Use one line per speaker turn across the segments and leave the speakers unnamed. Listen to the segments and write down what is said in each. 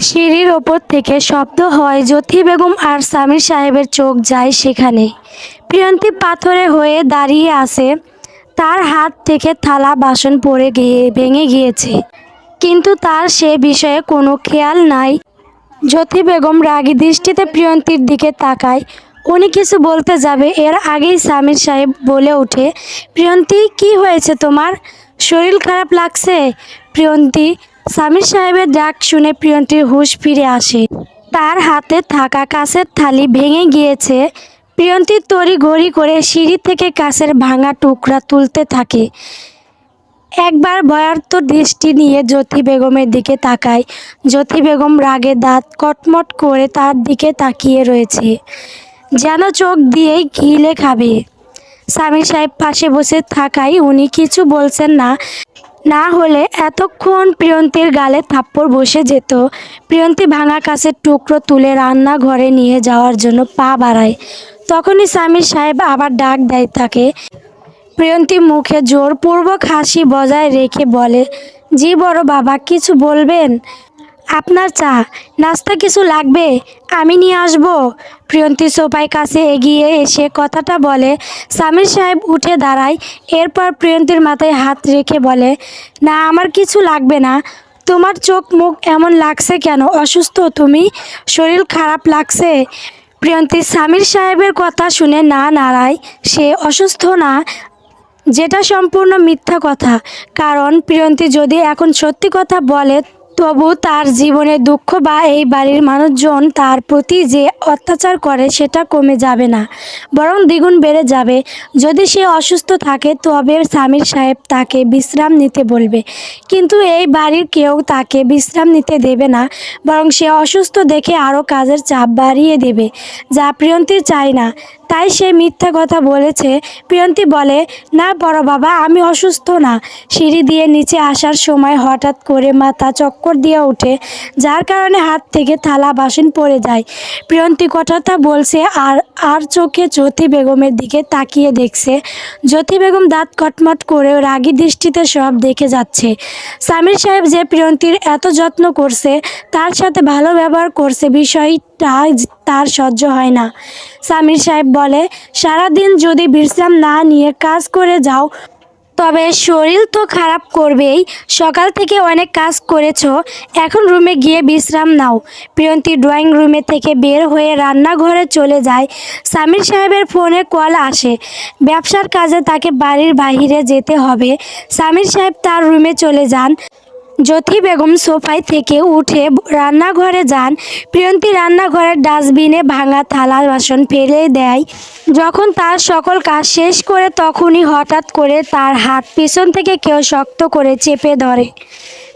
সিঁড়ির ওপর থেকে শব্দ হয়, জ্যোতি বেগম আর সামির সাহেবের চোখ যায় সেখানে। প্রিয়ন্তী পাথরে হয়ে দাঁড়িয়ে আছে, তার হাত থেকে থালা বাসন পড়ে গিয়ে, ভেঙে গিয়েছে। কিন্তু তার সে বিষয়ে কোনো খেয়াল নাই। জ্যোতি বেগম রাগী দৃষ্টিতে প্রিয়ন্তীর দিকে তাকায়। উনি কিছু বলতে যাবে, এর আগেই সামির সাহেব বলে ওঠে, প্রিয়ন্তী, কি হয়েছে তোমার? শরীর খারাপ লাগছে? প্রিয়ন্তী সামির সাহেবের ডাক শুনে প্রিয়ন্তীর হুঁশ ফিরে আসে। তার হাতে থাকা কাছের থালি ভেঙে গিয়েছে। প্রিয়ন্তী তড়ি ঘড়ি করে সিঁড়ি থেকে কাছের ভাঙা টুকরা তুলতে থাকে। একবার ভয়ার্ত দৃষ্টি নিয়ে জ্যোতি বেগমের দিকে তাকায়। জ্যোতি বেগম রাগে দাঁত কটমট করে তার দিকে তাকিয়ে রয়েছে। যেন চোখ দিয়েই ঘিলে খাবে। স্বামী সাহেব পাশে বসে থাকায় উনি কিছু বলছেন না। না হলে এতক্ষণ প্রিয়ন্তীর গালে থাপ্পড় বসে যেত। প্রিয়ন্তী ভাঙা কাছের টুকরো তুলে রান্নাঘরে নিয়ে যাওয়ার জন্য পা বাড়ায়। তখনই স্বামী সাহেব আবার ডাক দেয় তাকে। প্রিয়ন্তী মুখে জোরপূর্বক হাসি বজায় রেখে বলে, জি বড় বাবা, কিছু বলবেন? আপনার চা, নাস্তা কিছু লাগবে? আমি নিয়ে আসব। প্রিয়ন্তী সোফায় কাছে এগিয়ে এসে কথাটা বলে, সামির সাহেব উঠে দাঁড়ায়। এরপর প্রিয়ন্তীর মাথায় হাত রেখে বলে, না, আমার কিছু লাগবে না। তোমার চোখ মুখ এমন লাগছে কেন? অসুস্থ তুমি? শরীর খারাপ লাগছে? প্রিয়ন্তী সামির সাহেবের কথা শুনে না নাড়ায়, সে অসুস্থ না? যেটা সম্পূর্ণ মিথ্যা কথা। কারণ প্রিয়ন্তী যদি এখন সত্যি কথা বলে তবু তার জীবনে দুঃখ বা এই বাড়ির মানুষজন তার প্রতি যে অত্যাচার করে সেটা কমে যাবে না, বরং দ্বিগুণ বেড়ে যাবে। যদি সে অসুস্থ থাকে, তবে সামির সাহেব তাকে বিশ্রাম নিতে বলবে। কিন্তু এই বাড়ির কেউ তাকে বিশ্রাম নিতে দেবে না, বরং সে অসুস্থ দেখে আরও কাজের চাপ বাড়িয়ে দেবে। যা প্রিয়ন্তীর চায় না। তাই সে মিথ্যা কথা বলেছে। প্রিয়ন্তী বলে, না বড় বাবা, আমি অসুস্থ না। সিঁড়ি দিয়ে নিচে আসার সময় হঠাৎ করে মাথা চক্কর দিয়ে ওঠে, যার কারণে হাত থেকে থালা বাসন পড়ে যায়। প্রিয়ন্তী কথাটা বলছে আর আর চোখে জ্যোতি বেগমের দিকে তাকিয়ে দেখছে। জ্যোতি বেগম দাঁত কটমট করে রাগী দৃষ্টিতে সব দেখে যাচ্ছে। সামির সাহেব যে প্রিয়ন্তীর এত যত্ন করছে, তার সাথে ভালো ব্যবহার করছে বিষয়টা তার সহ্য হয় না। সামির সাহেব বলে, সারাদিন যদি বিশ্রাম না নিয়ে কাজ করে যাও, তবে শরীর তো খারাপ করবেই। সকাল থেকে অনেক কাজ করেছ, এখন রুমে গিয়ে বিশ্রাম নাও। প্রিয়ন্তী ড্রয়িং রুমে থেকে বের হয়ে রান্নাঘরে চলে যায়। সামির সাহেবের ফোনে কল আসে, ব্যবসার কাজে তাকে বাড়ির বাইরে যেতে হবে। সামির সাহেব তার রুমে চলে যান। জ্যোতি বেগম সোফায় থেকে উঠে রান্নাঘরে যান। প্রিয়ন্তী রান্নাঘরের ডাস্টবিনে ভাঙা থালা বাসন ফেলে দেয়। যখন তার সকল কাজ শেষ করে তখনই হঠাৎ করে তার হাত পিছন থেকে কেউ শক্ত করে চেপে ধরে।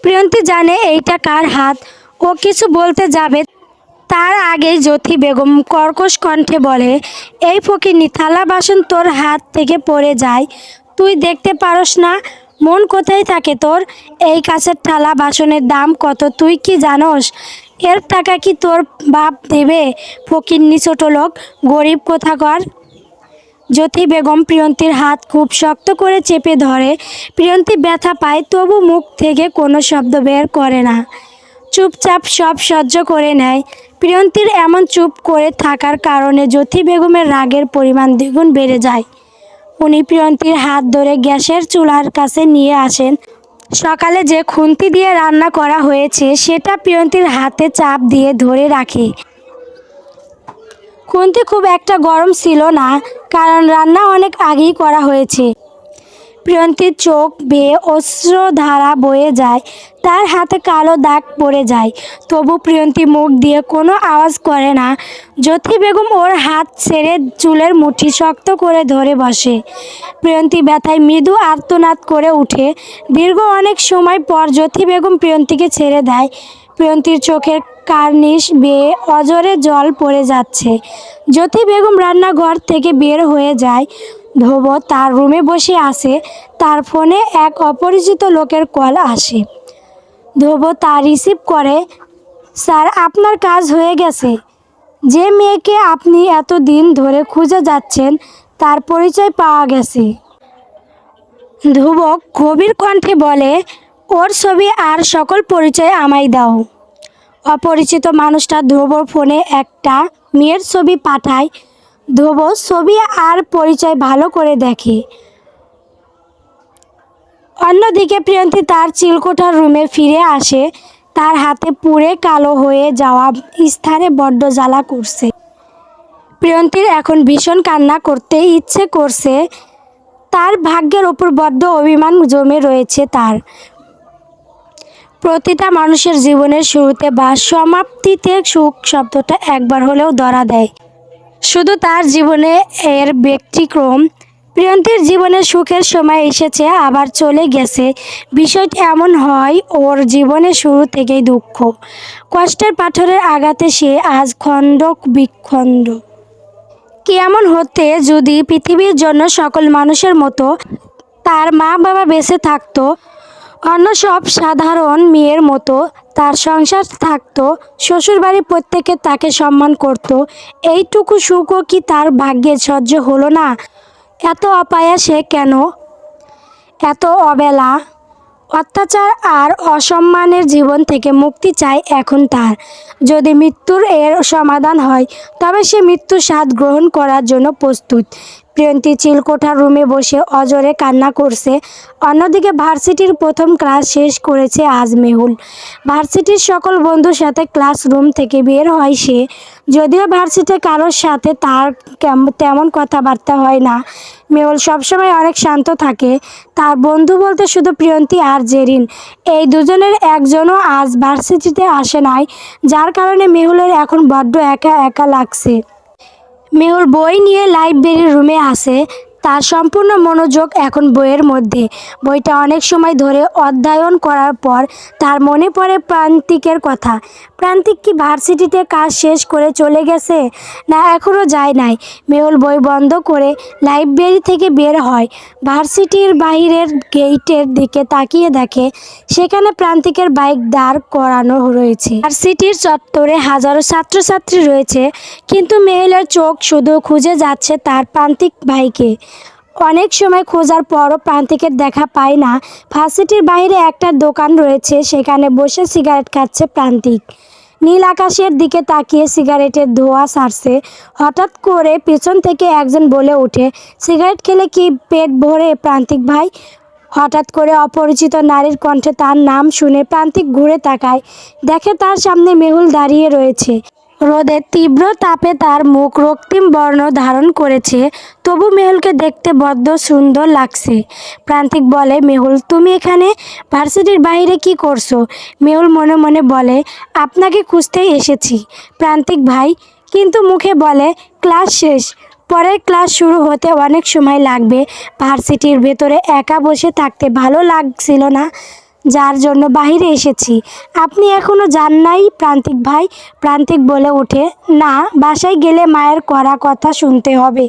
প্রিয়ন্তী জানে এইটা কার হাত? ও কিছু বলতে যাবে। তার আগেই জ্যোতি বেগম কর্কশ কণ্ঠে বলে, এই ফকিরনি থালা বাসন তোর হাত থেকে পড়ে যায়। তুই দেখতে পারস না। মন কোথায় থাকে তোর? এই কাছের থালা বাসনের দাম কত? তুই কি জানোস? এর টাকা কি তোর বাপ দেবে? ফকিরনি ছোট লোক, গরিব কোথাকার? জ্যোতি বেগম প্রিয়ন্তীর হাত খুব শক্ত করে চেপে ধরে। প্রিয়ন্তী ব্যথা পায়, তবু মুখ থেকে কোনো শব্দ বের করে না। চুপচাপ সব সহ্য করে নেয়। প্রিয়ন্তীর এমন চুপ করে থাকার কারণে জ্যোতি বেগমের রাগের পরিমাণ দ্বিগুণ বেড়ে যায়। উনি প্রিয়ন্তীর হাত ধরে গ্যাসের চুলার কাছে নিয়ে আসেন। সকালে যে খুন্তি দিয়ে রান্না করা হয়েছে, সেটা প্রিয়ন্তীর হাতে চাপ দিয়ে ধরে রাখে। খুন্তি খুব একটা গরম ছিল না, কারণ রান্না অনেক আগেই করা হয়েছে। প্রিয়ন্তীর চোখ বেয়ে অশ্রধারা বয়ে যায়, তার হাতে কালো দাগ পড়ে যায়। তবু প্রিয়ন্তী মুখ দিয়ে কোনো আওয়াজ করে না। জ্যোতি বেগম ওর হাত ছেড়ে চুলের মুঠি শক্ত করে ধরে বসে। প্রিয়ন্তী ব্যথায় মৃদু আর্তনাদ করে উঠে। দীর্ঘ অনেক সময় পর জ্যোতি বেগম প্রিয়ন্তীকে ছেড়ে দেয়। প্রিয়ন্তীর চোখের কার্নিশ বেয়ে অজরে জল পড়ে যাচ্ছে। জ্যোতি বেগম রান্নাঘর থেকে বের হয়ে যায়। ধোব তার রুমে বসে আছে। তার ফোনে এক অপরিচিত লোকের কল আসে। ধোব তা রিসিভ করে, স্যার, আপনার কাজ হয়ে গেছে। যে মেয়েকে আপনি এত দিন ধরে খুঁজে যাচ্ছেন, তার পরিচয় পাওয়া গেছে। ধ্রুবক গভীর কণ্ঠে বলে, ওর ছবি আর সকল পরিচয় আমায় দাও। অপরিচিত মানুষটা ধ্রুবর ফোনে একটা মেয়ের ছবি পাঠায়। ধ্রুব ছবি আর পরিচয় ভালো করে দেখে। অন্যদিকে প্রিয়ন্তী তার চিলকোঠার রুমে ফিরে আসে। তার হাতে পুড়ে কালো হয়ে যাওয়া স্থানে বড্ড জ্বালা করছে। প্রিয়ন্তীর এখন ভীষণ কান্না করতে ইচ্ছে করছে। তার ভাগ্যের ওপর বড্ড অভিমান জমে রয়েছে তার। প্রতিটা মানুষের জীবনের শুরুতে বা সমাপ্তিতে সুখ শব্দটা একবার হলেও ধরা দেয়। শুধু তার জীবনে এর ব্যক্তিক্রম প্রিয়ন্তীর জীবনে সুখের সময় এসেছে, আবার চলে গেছে। বিষয়টি এমন হয়, ওর জীবনের শুরু থেকেই দুঃখ। কষ্টের পাথরের আঘাতে সে আজ খণ্ড বিখণ্ড। কেমন হতে যদি পৃথিবীর জন্য সকল মানুষের মতো তার মা বাবা বেঁচে থাকতো অন্য সব সাধারণ মেয়ের মতো তার সংসার থাকত শ্বশুরবাড়ির প্রত্যেকে তাকে সম্মান করত। এইটুকু সুখও কি তার ভাগ্যে সহ্য হলো না? এত অপায়াসে কেন? এত অবেলা? অত্যাচার আর অসম্মানের জীবন থেকে মুক্তি চায় এখন তার। যদি মৃত্যুর এর সমাধান হয়, তবে সে মৃত্যুর স্বাদ গ্রহণ করার জন্য প্রস্তুত। প্রিয়ন্তী চিলকোঠার রুমে বসে অজরে কান্না করছে। অন্যদিকে ভার্সিটির প্রথম ক্লাস শেষ করেছে আজ মেহুল ভার্সিটির সকল বন্ধুর সাথে ক্লাসরুম থেকে বের হয় সে। যদিও ভার্সিটি কারোর সাথে তার তেমন কথাবার্তা হয় না। মেহুল সবসময় অনেক শান্ত থাকে। তার বন্ধু বলতে শুধু প্রিয়ন্তী আর জেরিন। এই দুজনের একজনও আজ ভার্সিটিতে আসে নাই, যার কারণে মেহুলের এখন বড্ড একা একা লাগছে। মেহুল বই নিয়ে লাইব্রেরির রুমে আসে। তার সম্পূর্ণ মনোযোগ এখন বইয়ের মধ্যে। বইটা অনেক সময় ধরে অধ্যয়ন করার পর তার মনে পড়ে প্রান্তিকের কথা। প্রান্তিক কি ভার্সিটিতে কাজ শেষ করে চলে গেছে? না এখনও যায় নাই। মেহুল বই বন্ধ করে লাইব্রেরি থেকে বের হয়। ভার্সিটির বাইরের গেইটের দিকে তাকিয়ে দেখে সেখানে প্রান্তিকের বাইক দাঁড় করানো রয়েছে। ভার্সিটির চত্বরে হাজারো ছাত্রছাত্রী রয়েছে, কিন্তু মেহুলের চোখ শুধু খুঁজে যাচ্ছে তার প্রান্তিক ভাইকে অনেক সময় খোঁজার পরও প্রান্তিকের দেখা পায় না। ভার্সিটির বাইরে একটা দোকান রয়েছে, সেখানে বসে সিগারেট খাচ্ছে প্রান্তিক। নীল আকাশের দিকে তাকিয়ে সিগারেটের ধোঁয়া সারছে। হঠাৎ করে পেছন থেকে একজন বলে ওঠে, সিগারেট খেলে কি পেট ভরে প্রান্তিক ভাই? হঠাৎ করে অপরিচিত নারীর কণ্ঠে তার নাম শুনে প্রান্তিক ঘুরে তাকায়। দেখে তার সামনে মেহুল দাঁড়িয়ে রয়েছে। রোদের তীব্র তাপে তার মুখ রক্তিম বর্ণ ধারণ করেছে। তবু মেহুলকে দেখতে বড্ড সুন্দর লাগছে। প্রান্তিক বলে, মেহুল, তুমি এখানে? ভার্সিটির বাইরে কি করছ? মেহুল মনে মনে বলে, আপনাকে খুঁজতেই এসেছি। প্রান্তিক ভাই কিন্তু মুখে বলে, ক্লাস শেষ। পরের ক্লাস শুরু হতে অনেক সময় লাগবে। ভার্সিটির ভেতরে একা বসে থাকতে ভালো লাগছিল না। যার জন্য বাইরে এসেছি। আপনি এখনও যান নাই, প্রান্তিক ভাই। প্রান্তিক বলে ওঠে, না, বাসায় গেলে মায়ের করা কথা শুনতে হবে।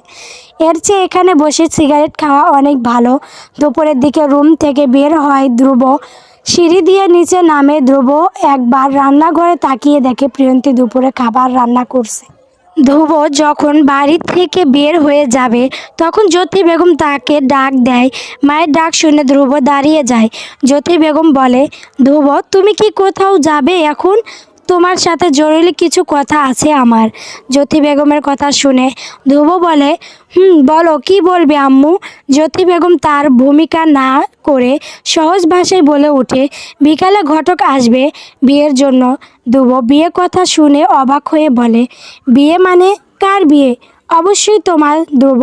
এর চেয়ে এখানে বসে সিগারেট খাওয়া অনেক ভালো। দুপুরের দিকে রুম থেকে বের হয় ধ্রুব। সিঁড়ি দিয়ে নিচে নামে ধ্রুব। একবার রান্নাঘরে তাকিয়ে দেখে প্রিয়ন্তী দুপুরে খাবার রান্না করছে। ধ্রুব যখন বাড়ি থেকে বের হয়ে যাবে, তখন জ্যোতি বেগম তাকে ডাক দেয়। মায়ের ডাক শুনে ধ্রুব দাঁড়িয়ে যায়। জ্যোতি বেগম বলে, ধ্রুব, তুমি কি কোথাও যাবে এখন? তোমার সাথে জরুরি কিছু কথা আছে আমার। জ্যোতি বেগমের কথা শুনে ধ্রুব বলে, হুম, বলো, কি বলবে আম্মু? জ্যোতি বেগম তার ভূমিকা না করে সহজ ভাষায় বলে ওঠে, বিকালে ঘটক আসবে বিয়ের জন্য। ধ্রুব বিয়ে কথা শুনে অবাক হয়ে বলে, বিয়ে মানে কার বিয়ে? অবশ্যই তোমার ধ্রুব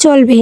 চলবে।